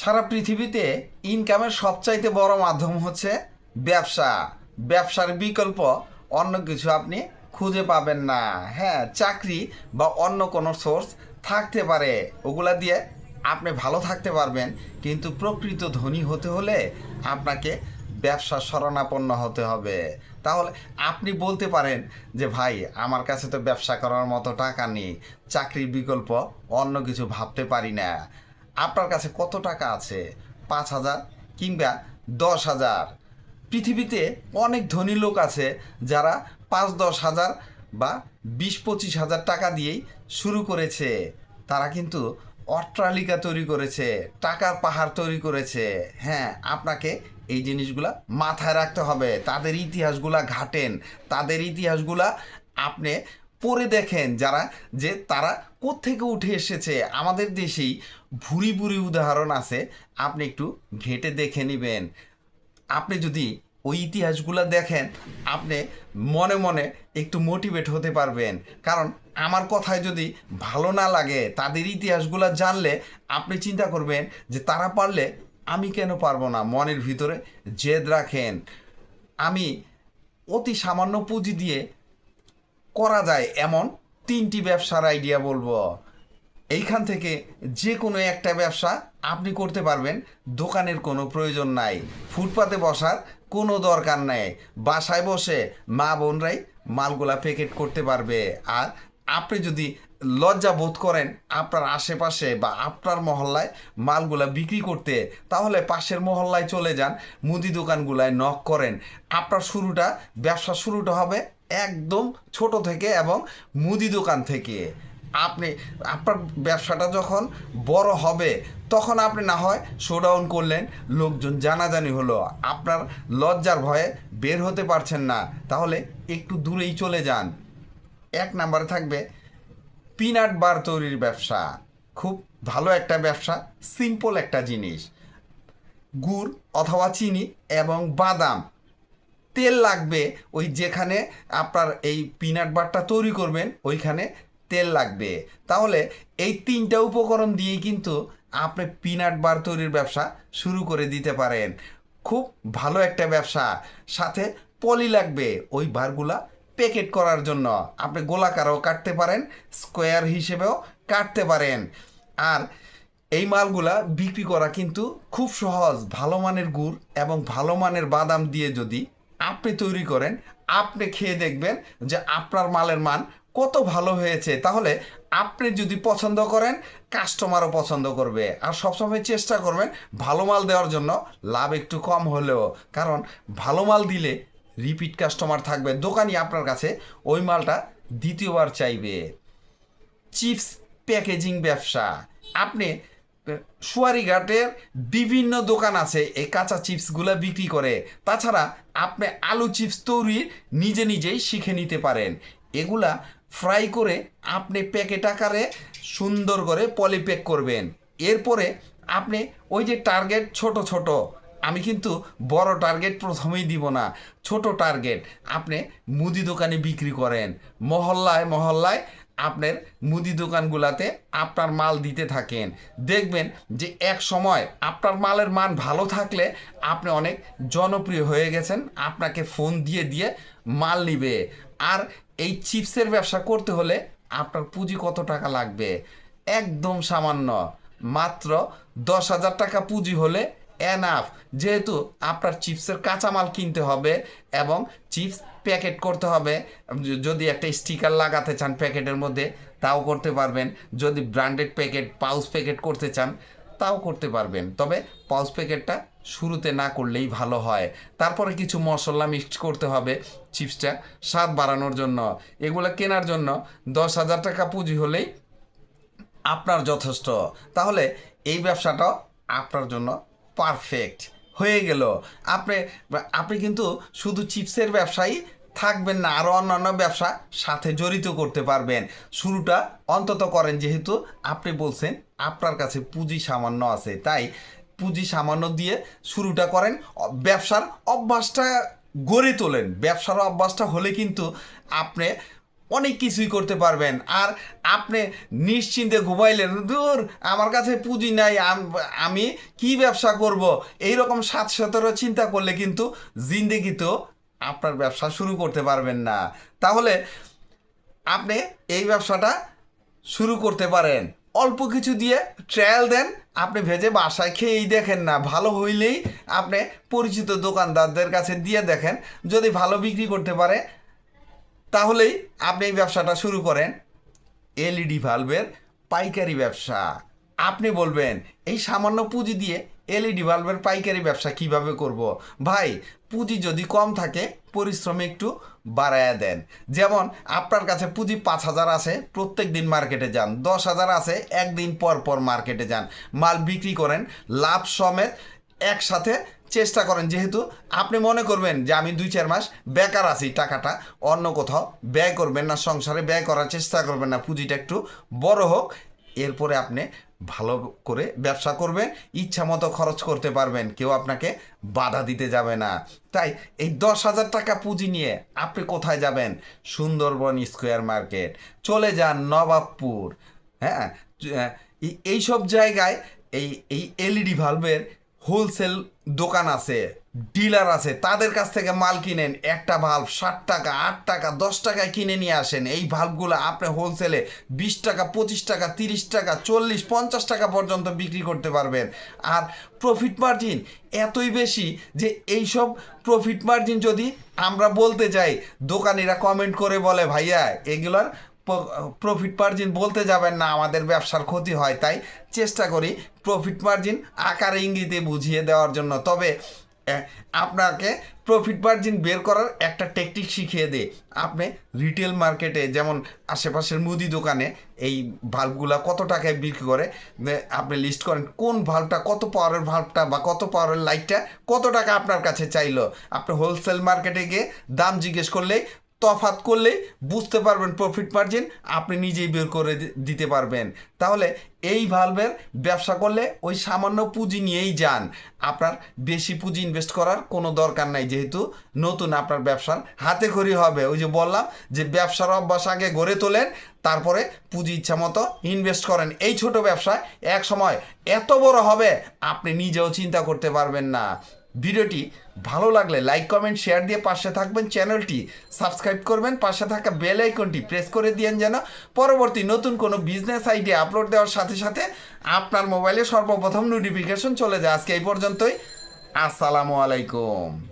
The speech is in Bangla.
সারা পৃথিবীতে ইনকামের সবচাইতে বড় মাধ্যম হচ্ছে ব্যবসা। ব্যবসার বিকল্প অন্য কিছু আপনি খুঁজে পাবেন না। হ্যাঁ চাকরি বা অন্য কোনো সোর্স থাকতে পারে। ওগুলা দিয়ে আপনি ভালো থাকতে পারবেন, কিন্তু প্রকৃত ধনী হতে হলে আপনাকে ব্যবসা শরণাপন্ন হতে হবে। তাহলে আপনি বলতে পারেন যে, ভাই, আমার কাছে তো ব্যবসা করার মতো টাকা নেই। চাকরির বিকল্প অন্য কিছু ভাবতে পারি না। আপনার কাছে কত টাকা আছে? পাঁচ হাজার কিংবা দশ হাজার। পৃথিবীতে অনেক ধনী লোক আছে যারা পাঁচ, দশ হাজার বা বিশ, পঁচিশ হাজার টাকা দিয়েই শুরু করেছে। তারা কিন্তু অট্টালিকা তৈরি করেছে, টাকার পাহাড় তৈরি করেছে। হ্যাঁ আপনাকে এই জিনিসগুলা মাথায় রাখতে হবে। তাদের ইতিহাসগুলা ঘাটেন। তাদের ইতিহাসগুলা আপনি পড়ে দেখেন যারা, যে তারা কোত্থেকে উঠে এসেছে আমাদের দেশেই। ভুরি ভুরি উদাহরণ আছে, আপনি একটু ঘেটে দেখে নেবেন। আপনি যদি ওই ইতিহাসগুলো দেখেন, আপনি মনে মনে একটু মোটিভেট হতে পারবেন। কারণ আমার কথায় যদি ভালো না লাগে, তাদের ইতিহাসগুলো জানলে আপনি চিন্তা করবেন যে তারা পারলে আমি কেন পারব না? মনের ভিতরে জেদ রাখেন। আমি অতি সামান্য পুঁজি দিয়ে করা যায় এমন তিনটি ব্যবসার আইডিয়া বলব। এইখান থেকে যে কোনো একটা ব্যবসা আপনি করতে পারবেন, দোকানের কোনো প্রয়োজন নাই। ফুটপাতে বসার কোনো দরকার নেই। বাসায় বসে মা বোনরাই মালগুলা প্যাকেট করতে পারবে। আর আপনি যদি লজ্জা বোধ করেন আপনার আশেপাশে বা আপনার মহল্লায় মালগুলা বিক্রি করতে, তাহলে পাশের মহল্লায় চলে যান, মুদি দোকানগুলায় নক করেন। আপনার শুরুটা, ব্যবসা শুরুটা হবে একদম ছোট থেকে এবং মুদি দোকান থেকে। আপনি, আপনার ব্যবসাটা যখন বড় হবে, তখন আপনি না হয় শোডাউন করলেন, লোকজন জানাজানি হলো। আপনার লজ্জার ভয়ে বের হতে পারছেন না। তাহলে একটু দূরেই চলে যান। এক নাম্বারে থাকবে পিনাট বার তৈরির ব্যবসা। খুব ভালো একটা ব্যবসা সিম্পল একটা জিনিস। গুড় অথবা চিনি এবং বাদাম। তেল লাগবে, ওই যেখানে আপনার এই পিনাট বারটা তৈরি করবেন, ওইখানে তেল লাগবে। তাহলে এই তিনটা উপকরণ দিয়েই কিন্তু আপনি পিনাট বার তৈরির ব্যবসা শুরু করে দিতে পারেন। খুব ভালো একটা ব্যবসা। সাথে পলি লাগবে, ওই বারগুলা প্যাকেট করার জন্য। আপনি গোলাকারও কাটতে পারেন স্কোয়ার হিসেবেও কাটতে পারেন। আর এই মালগুলা বিক্রি করা কিন্তু খুব সহজ, ভালো মানের গুড় এবং ভালো মানের বাদাম দিয়ে যদি আপনি তৈরি করেন, আপনি খেয়ে দেখবেন যে আপনার মালের মান কত ভালো হয়েছে। তাহলে আপনি যদি পছন্দ করেন কাস্টমারও পছন্দ করবে। আর সবসময় চেষ্টা করবেন ভালো মাল দেওয়ার জন্য লাভ একটু কম হলেও। কারণ ভালো মাল দিলে রিপিট কাস্টমার থাকবে। দোকানি আপনার কাছে ওই মালটা দ্বিতীয়বার চাইবে। চিপস প্যাকেজিং ব্যবসা। আপনি সুয়ারিঘাটের বিভিন্ন দোকান আছে এই কাঁচা চিপসগুলো বিক্রি করে। তাছাড়া আপনি আলু চিপস তৈরি নিজে নিজেই শিখে নিতে পারেন। এগুলা ফ্রাই করে আপনি প্যাকেট আকারে সুন্দর করে পলিপ্যাক করবেন। এরপরে আপনি ওই যে টার্গেট ছোট ছোট, আমি কিন্তু বড় টার্গেট প্রথমেই দিব না, ছোট টার্গেট আপনি মুদি দোকানে বিক্রি করেন। মহল্লায় মহল্লায় আপনার মুদি দোকানগুলাতে আপনার মাল দিতে থাকেন। দেখবেন যে এক সময় আপনার মালের মান ভালো থাকলে আপনি অনেক জনপ্রিয় হয়ে গেছেন, আপনাকে ফোন দিয়ে দিয়ে মাল নিবে। আর এই চিপসের ব্যবসা করতে হলে আপনার পুঁজি কত টাকা লাগবে? একদম সামান্য। মাত্র দশ হাজার টাকা পুঁজি হলে এনাফ যেহেতু আপনার চিপসের কাঁচামাল কিনতে হবে এবং চিপস প্যাকেট করতে হবে। যদি একটা স্টিকার লাগাতে চান প্যাকেটের মধ্যে, তাও করতে পারবেন। যদি ব্র্যান্ডেড প্যাকেট, পাউচ প্যাকেট করতে চান, তাও করতে পারবেন। তবে পাউচ প্যাকেটটা শুরুতে না করলেই ভালো হয়। তারপরে কিছু মশলা মিক্স করতে হবে চিপসটা স্বাদ বাড়ানোর জন্য। এগুলো কেনার জন্য দশ হাজার টাকা পুঁজি হলেই আপনার যথেষ্ট। তাহলে এই ব্যবসাটাও আপনার জন্য পারফেক্ট হয়ে গেল। আপনি আপনি কিন্তু শুধু চিপসের ব্যবসায়ী থাকবেন না আরও অন্যান্য ব্যবসা সাথে জড়িত করতে পারবেন। শুরুটা অন্তত করেন, যেহেতু আপনি বলছেন আপনার কাছে পুঁজি সামান্য আছে, তাই পুঁজি সামান্য দিয়ে শুরুটা করেন। ব্যবসার অভ্যাসটা গড়ে তোলেন। ব্যবসার অভ্যাসটা হলে কিন্তু আপনি অনেক কিছুই করতে পারবেন। আর আপনি নিশ্চিন্তে ঘুমাইলেন দূর আমার কাছে পুঁজি নাই, আমি কি ব্যবসা করব? এই রকম সাত সতেরো চিন্তা করলে কিন্তু জিন্দেগিতেও আপনার ব্যবসা শুরু করতে পারবেন না। তাহলে আপনি এই ব্যবসাটা শুরু করতে পারেন। অল্প কিছু দিয়ে ট্রায়াল দেন, আপনি ভেজে বাসায় খেয়েই দেখেন না। ভালো হইলেই আপনি পরিচিত দোকানদারদের কাছে দিয়ে দেখেন। যদি ভালো বিক্রি করতে পারে তাহলেই আপনি এই ব্যবসাটা শুরু করেন। এলইডি ভাল্বের পাইকারি ব্যবসা। আপনি বলবেন, এই সামান্য পুঁজি দিয়ে এলইডি ভাল্বের পাইকারি ব্যবসা কীভাবে করব? ভাই, পুঁজি যদি কম থাকে, পরিশ্রম একটু বাড়ায়া দেন। যেমন, আপনার কাছে পুঁজি পাঁচ হাজার আছে, প্রত্যেক দিন মার্কেটে যান। দশ হাজার আছে, একদিন পর পর মার্কেটে যান। মাল বিক্রি করেন, লাভ সমেত একসাথে চেষ্টা করেন, যেহেতু আপনি মনে করবেন যে আমি দুই চার মাস বেকার আছি টাকাটা, অন্য কোথাও ব্যয় করবেন না, সংসারে ব্যয় করার চেষ্টা করবেন না, পুঁজিটা একটু বড় হোক, এরপরে আপনি ভালো করে ব্যবসা করবেন, ইচ্ছা মতো খরচ করতে পারবেন, কেউ আপনাকে বাধা দিতে যাবে না। তাই এই দশ হাজার টাকা পুঁজি নিয়ে আপনি কোথায় যাবেন? Sundarban square market. চলে যান নবাবপুর। হ্যাঁ এই- এইসব জায়গায় এই এই এলইডি ভাল্বের হোলসেল দোকান আছে, ডিলার আছে, তাদের কাছ থেকে মাল কিনেন, একটা ভাল্ব ষাট টাকা, আট টাকা, দশ টাকায় কিনে নিয়ে আসেন। এই ভাল্বগুলো আপনি হোলসেলে বিশ টাকা, পঁচিশ টাকা, তিরিশ টাকা, চল্লিশ, পঞ্চাশ টাকা পর্যন্ত বিক্রি করতে পারবেন। আর প্রফিট মার্জিন এতই বেশি যে এইসব প্রফিট মার্জিন যদি আমরা বলতে যাই, দোকানিরা কমেন্ট করে বলে, ভাইয়া, এগুলার প্রফিট মার্জিন বলতে যাবেন না, আমাদের ব্যবসার ক্ষতি হয়, তাই চেষ্টা করি প্রফিট মার্জিন আকারে ইঙ্গিতে বুঝিয়ে দেওয়ার জন্য। তবে আপনাকে প্রফিট মার্জিন বের করার একটা টেকনিক শিখিয়ে দে আপনি রিটেল মার্কেটে যেমন আশেপাশের মুদি দোকানে এই ভাল্বগুলা কত টাকায় বিক্রি করে আপনি লিস্ট করেন কোন ভাল্বটা কত পাওয়ারের ভাল্বটা বা কত পাওয়ারের লাইটটা কত টাকা আপনার কাছে চাইলো। আপনি হোলসেল মার্কেটে গিয়ে দাম জিজ্ঞেস করলেই তফাত করলেই বুঝতে পারবেন প্রফিট মার্জিন আপনি নিজেই বের করে দিতে পারবেন। তাহলে এই ভালভের ব্যবসা করলে ওই সামান্য পুঁজি নিয়েই যান। আপনার বেশি পুঁজি ইনভেস্ট করার কোনো দরকার নাই, যেহেতু নতুন আপনার ব্যবসার হাতে খড়ি হবে। ওই যে বললাম যে ব্যবসার অভ্যাস আগে গড়ে তোলেন, তারপরে পুঁজি ইচ্ছা মতো ইনভেস্ট করেন। এই ছোট ব্যবসায় এক সময় এত বড় হবে, আপনি নিজেও চিন্তা করতে পারবেন না। ভিডিওটি ভালো লাগলে লাইক, কমেন্ট, শেয়ার দিয়ে পাশে থাকবেন চ্যানেলটি। সাবস্ক্রাইব করবেন, পাশে থাকা বেল আইকনটি প্রেস করে দিয়েন যেন পরবর্তী নতুন কোনো বিজনেস আইডিয়া আপলোড দেওয়ার সাথে সাথে আপনার মোবাইলে সর্বপ্রথম নোটিফিকেশন চলে যায়। আজকে এই পর্যন্তই। আসসালামু আলাইকুম।